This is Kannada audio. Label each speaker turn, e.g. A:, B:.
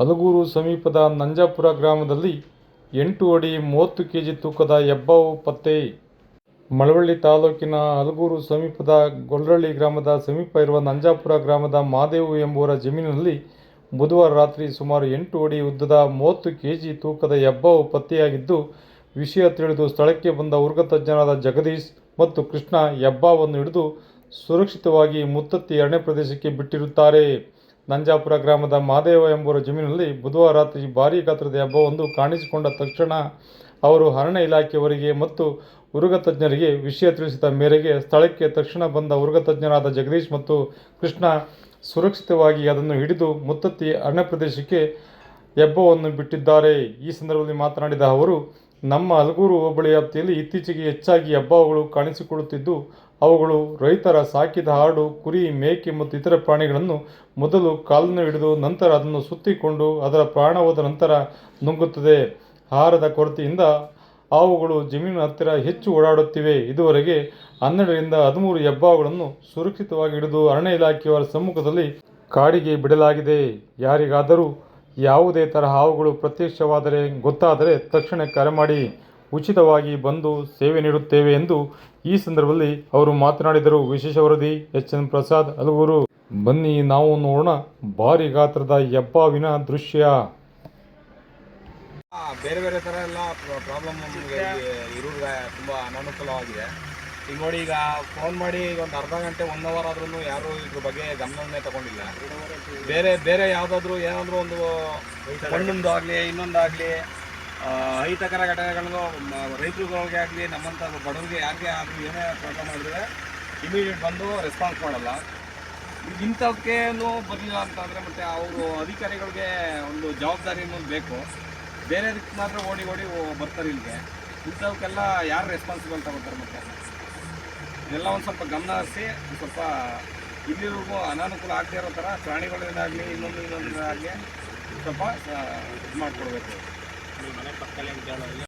A: ಹಲಗೂರು ಸಮೀಪದ ನಂಜಾಪುರ ಗ್ರಾಮದಲ್ಲಿ ಎಂಟು ಅಡಿ ಮೂವತ್ತು ಕೆ ಜಿ ತೂಕದ ಹೆಬ್ಬಾವು ಪತ್ತೆ. ಮಳವಳ್ಳಿ ತಾಲೂಕಿನ ಅಲಗೂರು ಸಮೀಪದ ಗೊಲ್ಲರಳ್ಳಿ ಗ್ರಾಮದ ಸಮೀಪ ಇರುವ ನಂಜಾಪುರ ಗ್ರಾಮದ ಮಾದೇವು ಎಂಬುವರ ಜಮೀನಿನಲ್ಲಿ ಬುಧವಾರ ರಾತ್ರಿ ಸುಮಾರು ಎಂಟು ಅಡಿ ಉದ್ದದ ಮೂವತ್ತು ಕೆಜಿ ತೂಕದ ಹೆಬ್ಬಾವು ಪತ್ತೆಯಾಗಿದ್ದು, ವಿಷಯ ತಿಳಿದು ಸ್ಥಳಕ್ಕೆ ಬಂದ ಉರ್ಗ ತಜ್ಞರಾದ ಜಗದೀಶ್ ಮತ್ತು ಕೃಷ್ಣ ಹೆಬ್ಬಾವನ್ನು ಹಿಡಿದು ಸುರಕ್ಷಿತವಾಗಿ ಮುತ್ತತ್ತಿ ಅರಣ್ಯ ಪ್ರದೇಶಕ್ಕೆ ಬಿಟ್ಟಿರುತ್ತಾರೆ. ನಂಜಾಪುರ ಗ್ರಾಮದ ಮಾದೇವ ಎಂಬುವರ ಜಮೀನಿನಲ್ಲಿ ಬುಧವಾರ ರಾತ್ರಿ ಭಾರೀ ಗಾತ್ರದ ಹಬ್ಬವೊಂದು ಕಾಣಿಸಿಕೊಂಡ ತಕ್ಷಣ ಅವರು ಅರಣ್ಯ ಇಲಾಖೆಯವರಿಗೆ ಮತ್ತು ಉರುಗ ತಜ್ಞರಿಗೆ ವಿಷಯ ತಿಳಿಸಿದ ಮೇರೆಗೆ ಸ್ಥಳಕ್ಕೆ ತಕ್ಷಣ ಬಂದ ಉರುಗ ತಜ್ಞರಾದ ಜಗದೀಶ್ ಮತ್ತು ಕೃಷ್ಣ ಸುರಕ್ಷಿತವಾಗಿ ಅದನ್ನು ಹಿಡಿದು ಮುತ್ತತ್ತಿ ಅರಣ್ಯ ಪ್ರದೇಶಕ್ಕೆ ಹೆಬ್ಬವನ್ನು ಬಿಟ್ಟಿದ್ದಾರೆ. ಈ ಸಂದರ್ಭದಲ್ಲಿ ಮಾತನಾಡಿದ ಅವರು ನಮ್ಮ ಅಲಗೂರು ಹೋಬಳಿ ವ್ಯಾಪ್ತಿಯಲ್ಲಿ ಇತ್ತೀಚೆಗೆ ಹೆಚ್ಚಾಗಿ ಹಬ್ಬಗಳು ಕಾಣಿಸಿಕೊಳ್ಳುತ್ತಿದ್ದು, ಅವುಗಳು ರೈತರ ಸಾಕಿದ ಆಡು ಕುರಿ, ಮೇಕೆ ಮತ್ತು ಇತರ ಪ್ರಾಣಿಗಳನ್ನು ಮೊದಲು ಕಾಲನ್ನು ಹಿಡಿದು ನಂತರ ಅದನ್ನು ಸುತ್ತಿಕೊಂಡು ಅದರ ಪ್ರಾಣ ಹೋದ ನಂತರ ನುಂಗುತ್ತದೆ. ಆಹಾರದ ಕೊರತೆಯಿಂದ ಹಾವುಗಳು ಜಮೀನಿನ ಹತ್ತಿರ ಹೆಚ್ಚು ಓಡಾಡುತ್ತಿವೆ. ಇದುವರೆಗೆ ಹನ್ನೆರಡರಿಂದ ಹದಿಮೂರು ಹೆಬ್ಬಾವುಗಳನ್ನು ಸುರಕ್ಷಿತವಾಗಿ ಹಿಡಿದು ಅರಣ್ಯ ಇಲಾಖೆಯವರ ಸಮ್ಮುಖದಲ್ಲಿ ಕಾಡಿಗೆ ಬಿಡಲಾಗಿದೆ. ಯಾರಿಗಾದರೂ ಯಾವುದೇ ತರಹ ಹಾವುಗಳು ಪ್ರತ್ಯಕ್ಷವಾದರೆ ಗೊತ್ತಾದರೆ ತಕ್ಷಣ ಕರೆ ಮಾಡಿ, ಉಚಿತವಾಗಿ ಬಂದು ಸೇವೆ ನೀಡುತ್ತೇವೆ ಎಂದು ಈ ಸಂದರ್ಭದಲ್ಲಿ ಅವರು ಮಾತನಾಡಿದರು. ವಿಶೇಷ ವರದಿ, ಎಚ್. ಎನ್. ಪ್ರಸಾದ್, ಹಲಗೂರು. ಬನ್ನಿ, ನಾವು ನೋಡೋಣ. ಭಾರಿ ಗಾತ್ರದ ಹೆಬ್ಬಾವಿನ ದೃಶ್ಯ.
B: ಬೇರೆ ಬೇರೆ ಥರ ಎಲ್ಲ ಪ್ರಾಬ್ಲಮ್ ಇರೋರಿಗೆ ತುಂಬ ಅನಾನುಕೂಲವಾಗಿದೆ. ಈಗ ನೋಡಿ, ಈಗ ಫೋನ್ ಮಾಡಿ ಈಗ ಒಂದು ಅರ್ಧ ಗಂಟೆ ಒನ್ ಅವರ್ ಆದ್ರೂ ಯಾರು ಇದ್ರ ಬಗ್ಗೆ ಗಮನವನ್ನೇ ತಗೊಂಡಿಲ್ಲ. ಬೇರೆ ಬೇರೆ ಯಾವುದಾದ್ರೂ ಏನಾದರೂ ಒಂದು ಮಣ್ಣೊಂದು ಆಗಲಿ ಇನ್ನೊಂದಾಗಲಿ ಅಹಿತಕರ ಘಟನೆಗಳನ್ನು ರೈತರುಗಳಿಗೆ ಆಗಲಿ ನಮ್ಮಂಥ ಬಡವರಿಗೆ ಯಾರಿಗೆ ಆಗಲಿ ಏನೇ ಪ್ರಾಬ್ಲಮ್ ಮಾಡಿದ್ರೆ ಇಮಿಡಿಯೇಟ್ ಬಂದು ರೆಸ್ಪಾನ್ಸ್ ಮಾಡಲ್ಲ. ಈಗ ಇಂಥವಕ್ಕೇನು ಬರಲಿಲ್ಲ ಅಂತಂದರೆ ಮತ್ತು ಅವರು ಅಧಿಕಾರಿಗಳಿಗೆ ಒಂದು ಜವಾಬ್ದಾರಿ ಅನ್ನೋದು ಬೇಕು. ಬೇರೆದಕ್ಕೆ ಮಾತ್ರ ಓಡಿ ಓಡಿ ಬರ್ತಾರೆ ಇಲ್ಲಿಗೆ. ಇಂಥವಕ್ಕೆಲ್ಲ ಯಾರು ರೆಸ್ಪಾನ್ಸಿಬಲ್ ತಗೋತಾರೆ ಮತ್ತೆ? ಇದೆಲ್ಲ ಒಂದು ಸ್ವಲ್ಪ ಗಮನ ಹರಿಸಿ ಸ್ವಲ್ಪ ಇಲ್ಲಿವರೆಗೂ ಅನಾನುಕೂಲ ಆಗದೆ ಇರೋ ಥರ ಪ್ರಾಣಿಗಳಿಂದಾಗಲಿ, ಇನ್ನೊಂದು ಇನ್ನೊಂದಾಗಲಿ ಸ್ವಲ್ಪ ಇದು ಮಾಡಿಕೊಡ್ಬೇಕು